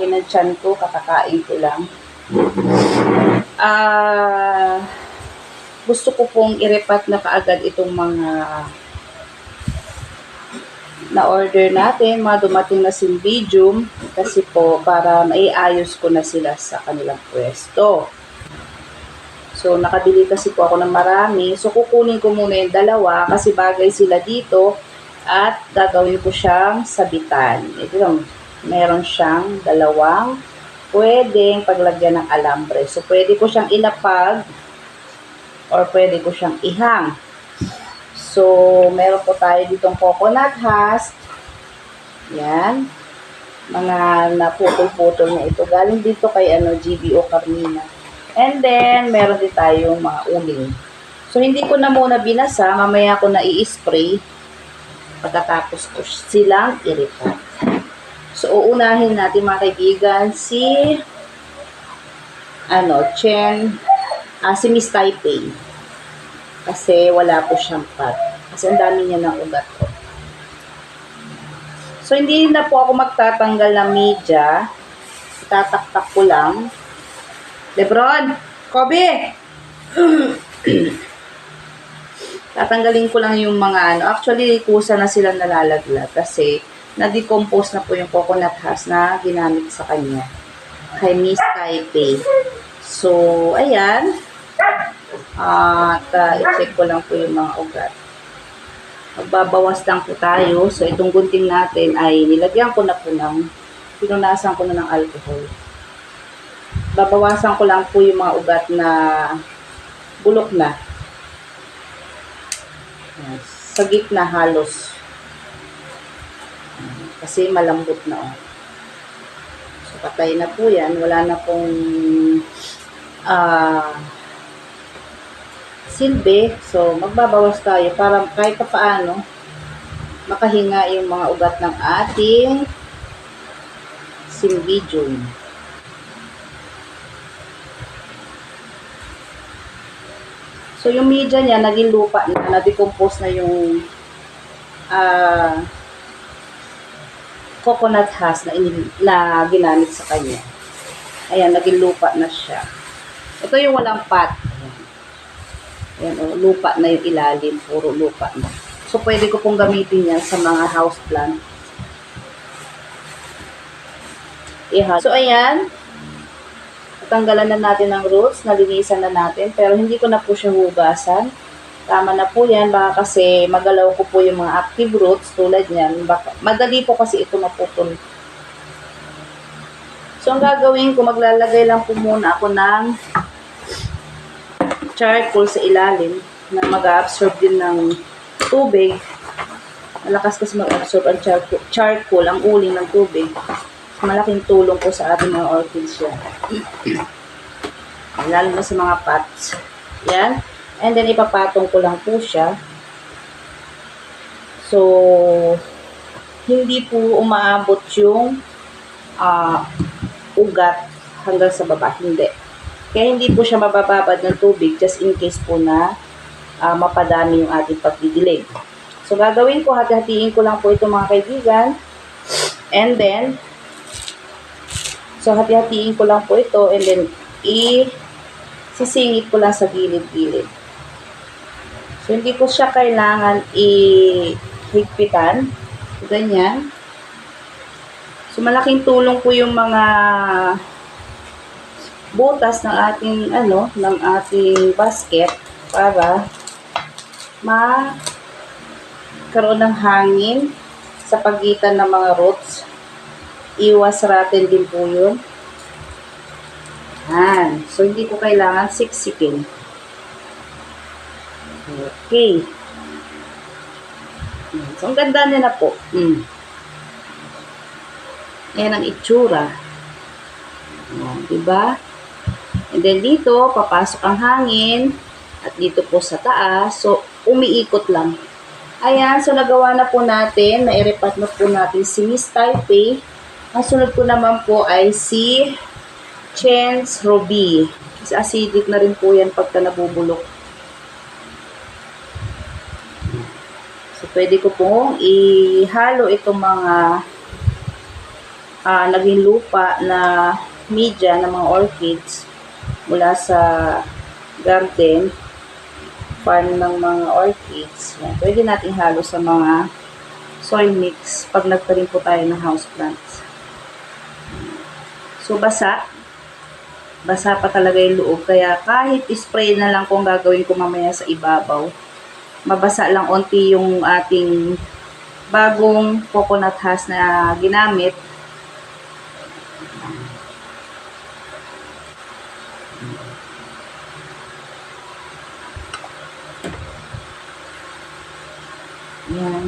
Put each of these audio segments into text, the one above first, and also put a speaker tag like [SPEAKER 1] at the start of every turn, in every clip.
[SPEAKER 1] laki ng tiyan ko, kakakain ko lang. Ah, gusto ko pong irepat na kaagad itong mga na-order natin, mga dumating na Symbidium, kasi po para maiayos ko na sila sa kanilang pwesto. So, nakabili kasi po ako ng marami. So, kukunin ko muna yung dalawa kasi bagay sila dito at gagawin ko siyang sabitan. Ito lang, meron siyang dalawang pwedeng paglagyan ng alambre. So, pwede ko siyang ilapag or pwede ko siyang ihang. So, meron po tayo ditong coconut husk. Yan. Mga naputol-putol na ito. Galing dito kay ano, GBO Carmina. And then, meron din tayong mga uling. So, hindi ko na muna binasa. Mamaya ko na i-spray. Pagkatapos ko silang iripat. So, uunahin natin mga kaibigan si ano, Chen, ah, si Miss Taipei. Kasi wala po siyang pat. Kasi ang dami niya ng ugat ko. So, hindi na po ako magtatanggal ng media. Tataktak ko lang. Lebron! Kobe! Tatanggalin ko lang yung mga ano. Actually, kusa na sila nalalaglag kasi na-decompose na po yung coconut husk na ginamit sa kanya. Kay Miss Taipei. So, ayan. At uh, i-check ko lang po yung mga ugat. Magbabawas lang po tayo. So, itong gunting natin ay nilagyan ko na po ng pinunasan ko na ng alcohol. Babawasan ko lang po yung mga ugat na bulok na. Sa gitna halos. Kasi malambot na oh. So, patay na po yan. Wala na pong ah silbi. So, magbabawas tayo para kahit pa paano makahinga yung mga ugat ng ating Symbidium. So, yung media niya, naging lupa na, na-decompose na yung ah coconut husk na, na ginamit sa kanya. Ayan, naging lupa na siya. Ito yung walang pat. Ayan, oh, lupa na yung ilalim. Puro lupa na. So, pwede ko pong gamitin yan sa mga house plant. Iha. So, ayan. Tanggalan na natin ng roots. Nalinisan na natin. Pero hindi ko na po siya hugasan. Tama na po yan. Baka kasi magalaw ko po yung mga active roots tulad yan. Baka, madali po kasi ito maputol. So, ang gagawin ko, maglalagay lang po muna ako ng charcoal sa ilalim na mag-absorb din ng tubig. Malakas kasi mag-absorb ang charcoal, charcoal ang uling ng tubig. Malaking tulong po sa ating mga orchids yan. Lalo na sa mga pots. Yan. And then, ipapatong ko lang po siya. So, hindi po umaabot yung ah, ugat hanggang sa baba. Hindi. Kaya hindi po siya mabababad ng tubig just in case po na ah, mapadami yung ating pagdidilig. So, gagawin ko, hati-hatiin ko lang po ito mga kaibigan. And then, so hati-hatiin ko lang po ito and then i sisingit ko lang sa gilid-gilid. So, hindi ko siya kailangan i-higpitan. Ganyan. So, malaking tulong po yung mga butas ng ating ano, ng ating basket para magkaroon ng hangin sa pagitan ng mga roots. Iwas ratin din po yun. Yan. So, hindi ko kailangan siksikin. Okay. So, ang ganda niya na po. Mm. Ayan ang itsura. Ayan, diba? And then dito, papasok ang hangin. At dito po sa taas. So, umiikot lang. Ayan, so nagawa na po natin. Nairipat na po natin si Miss Taipei. Ang sunod ko naman po ay si Chance Ruby. Kasi acidic na rin po yan pagka nabubulok. Pwede ko pong ihalo itong mga ah, naging lupa na media ng mga orchids mula sa garden, farm ng mga orchids. Yan. Pwede natin halo sa mga soil mix pag nagtanim po tayo ng houseplants. So, basa. Basa pa talaga yung loob. Kaya kahit spray na lang kung gagawin ko mamaya sa ibabaw, mabasa lang onti yung ating bagong coconut husk na ginamit. Yan.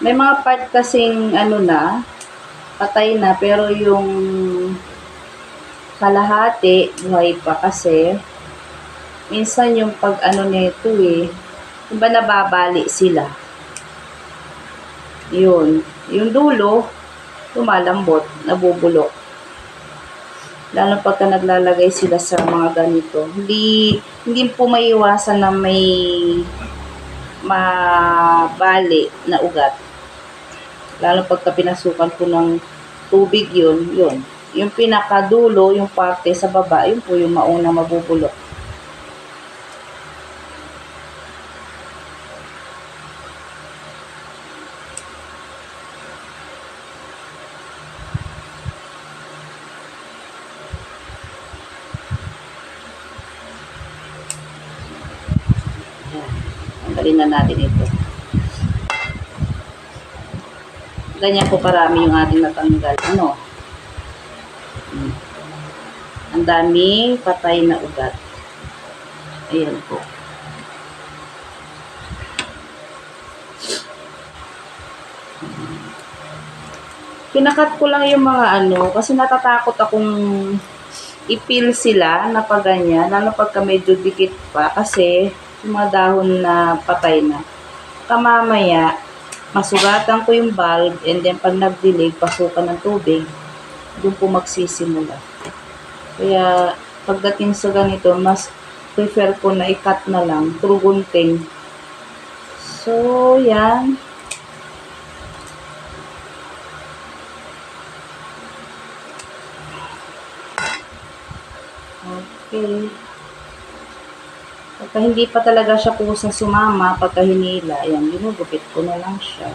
[SPEAKER 1] May mga part kasing ano na, patay na, pero yung kalahati, buhay pa kasi, minsan yung pag ano nito eh, iba nababali sila. Yun. Yung dulo, lumalambot, nabubulok. Lalo pagka naglalagay sila sa mga ganito. Hindi, hindi po maiwasan na may mabali na ugat. Lalo pagka pinasukan po ng tubig yun, yun. Yung pinakadulo, yung parte sa baba, yun po yung maunang mabubulok. Tanggalin na natin ito. Ganyan po karami yung ating natanggal. Ano? Hmm. Ang daming patay na ugat. Ayan po. Kinakat ko lang yung mga ano, kasi natatakot akong ipil sila na pag ganyan, lalo pagka medyo dikit pa, kasi yung mga dahon na patay na. Kamamaya, masugatan ko yung bulb, and then pag nagdilig, pasukan ng tubig, doon po magsisimula. Kaya, pagdating sa ganito, mas prefer ko na i-cut na lang, through gunting. So, yan. Okay. Pagka hindi pa talaga siya kusang sumama, pagka hinila, ayan, ginugupit ko na lang siya.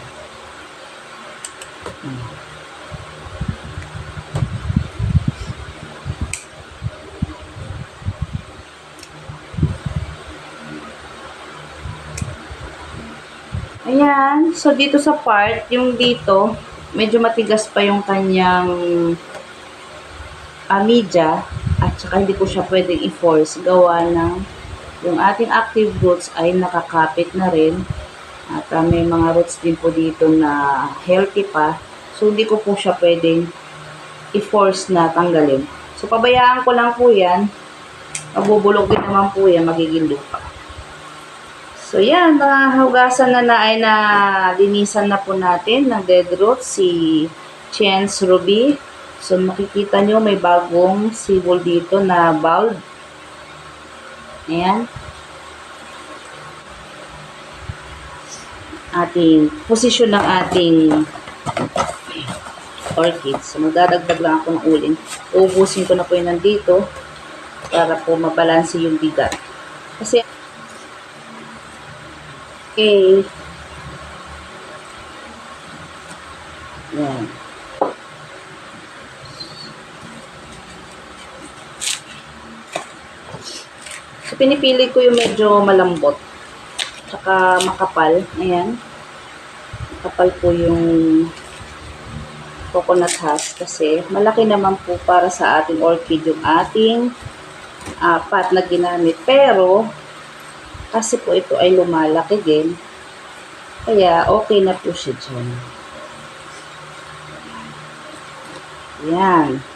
[SPEAKER 1] Ayan, so dito sa part, yung dito, medyo matigas pa yung kanyang ah, media at saka hindi ko siya pwedeng i-force gawa ng yung ating active roots ay nakakapit na rin. At ah, may mga roots din po dito na healthy pa. So hindi ko po siya pwedeng i-force na tanggalin. So pabayaan ko lang po yan. Mabubulog din naman po yan magiging lupa. So yan nahugasan na na ay na linisan na po natin ng dead roots si Chance Ruby. So, makikita nyo may bagong sibol dito na bulb. Ayan. Ating, posisyon ng ating orchid. So, magdadagdag lang ako ng ulin. Uubusin ko na po yun nandito para po mabalansi yung bigat. Kasi, okay. Yan. So, pinipili ko yung medyo malambot. Tsaka makapal. Ayan. Makapal po yung coconut husk kasi malaki naman po para sa ating orchid yung ating uh, pot na ginamit. Pero, kasi po ito ay lumalaki din. Kaya, okay na po siya dyan. Yan.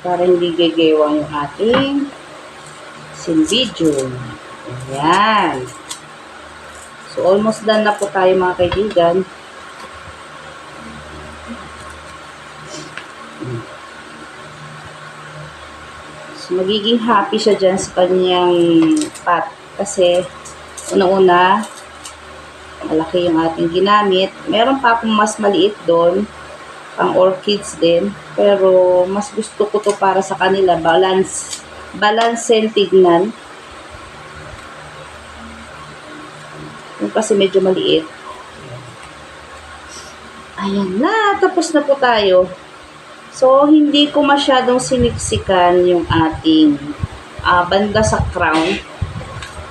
[SPEAKER 1] para hindi gegewa yung ating silbidyo. Ayan. So, almost done na po tayo mga kaibigan. So, magiging happy siya dyan sa kanyang pot. Kasi, una-una, malaki yung ating ginamit. Meron pa akong mas maliit doon pang orchids din. Pero, mas gusto ko to para sa kanila. Balance, balance and tignan. Yung kasi medyo maliit. Ayan na, tapos na po tayo. So, hindi ko masyadong siniksikan yung ating ah, banda sa crown.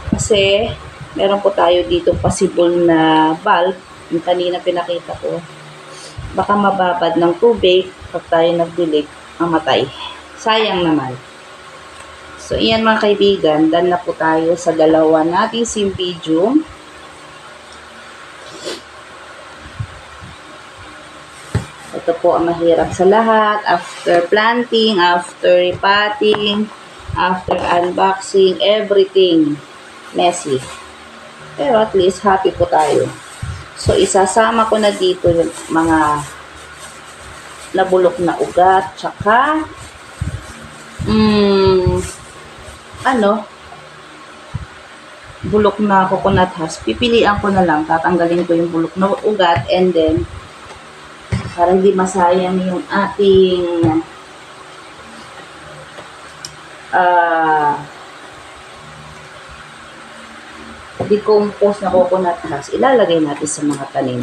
[SPEAKER 1] Kasi, meron po tayo dito possible na bulb. Yung kanina pinakita ko. Baka mababad ng tubig pag tayo nagdilig, mamatay. Sayang naman. So, iyan mga kaibigan, dan na po tayo sa dalawa nating symbidium. Ito po ang mahirap sa lahat. After planting, after repotting, after unboxing, everything messy. Pero at least happy po tayo. So isasama ko na dito yung mga nabulok na ugat, tsaka mm, ano, bulok na coconut husk. Pipilian ko na lang, tatanggalin ko yung bulok na ugat and then para hindi masayang yung ating ah decompose na coconut husk, ilalagay natin sa mga tanim.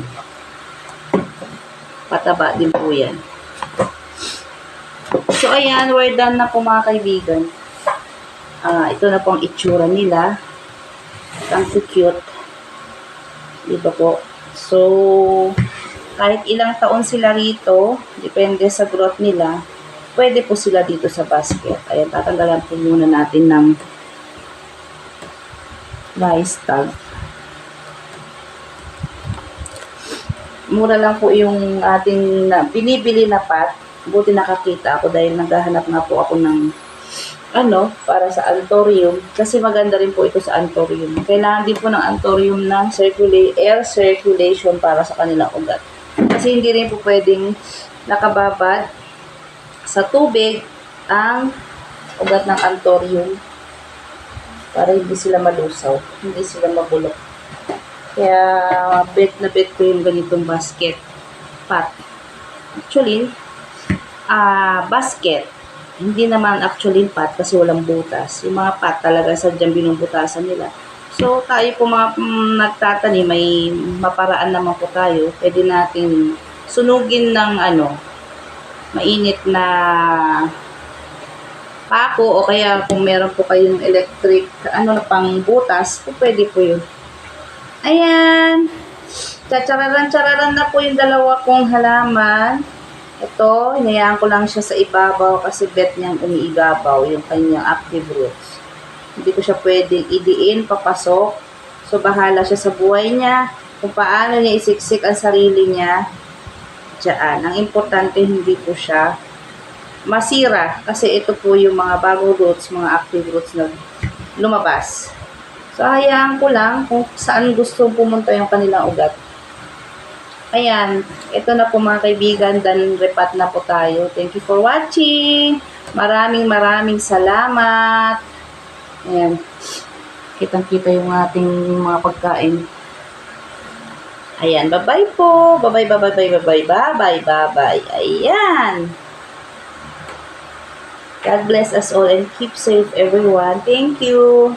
[SPEAKER 1] Pataba din po yan. So, ayan, we're done na po mga kaibigan. Ah, ito na po ang itsura nila. Ang cute. Diba po? So, kahit ilang taon sila rito, depende sa growth nila, pwede po sila dito sa basket. Ayan, tatanggalan po muna natin ng rice tag. Mura lang po yung ating na, binibili na pat. Buti nakakita ako dahil naghahanap nga po ako ng ano, para sa antorium. Kasi maganda rin po ito sa antorium. Kailangan din po ng antorium ng circula- air circulation para sa kanilang ugat. Kasi hindi rin po pwedeng nakababad sa tubig ang ugat ng antorium para hindi sila malusaw, hindi sila mabulok. Kaya bet na bet ko yung ganitong basket pot. Actually, ah basket, hindi naman actually pot kasi walang butas. Yung mga pot talaga sadyang binubutasan nila. So, tayo po mga mm, nagtatanim, may maparaan naman po tayo. Pwede natin sunugin ng ano, mainit na pako o kaya kung meron po kayong electric ano na pang butas, pwede po yun. Ayan. Tsararan-tsararan na po yung dalawa kong halaman. Ito, hinayaan ko lang siya sa ibabaw kasi bet niyang umiigabaw yung kanyang active roots. Hindi ko siya pwedeng idiin, papasok. So, bahala siya sa buhay niya. Kung paano niya isiksik ang sarili niya, dyan. Ang importante, hindi po siya masira kasi ito po yung mga bagong roots, mga active roots na lumabas. So, hayaan ko lang kung saan gusto pumunta yung kanilang ugat. Ayan, ito na po mga kaibigan, dan repat na po tayo. Thank you for watching. Maraming maraming salamat. Ayan, kitang-kita yung ating mga pagkain. Ayan, bye-bye po. Bye-bye, bye-bye, bye-bye, bye-bye, bye-bye. Ayan. God bless us all and keep safe everyone. Thank you.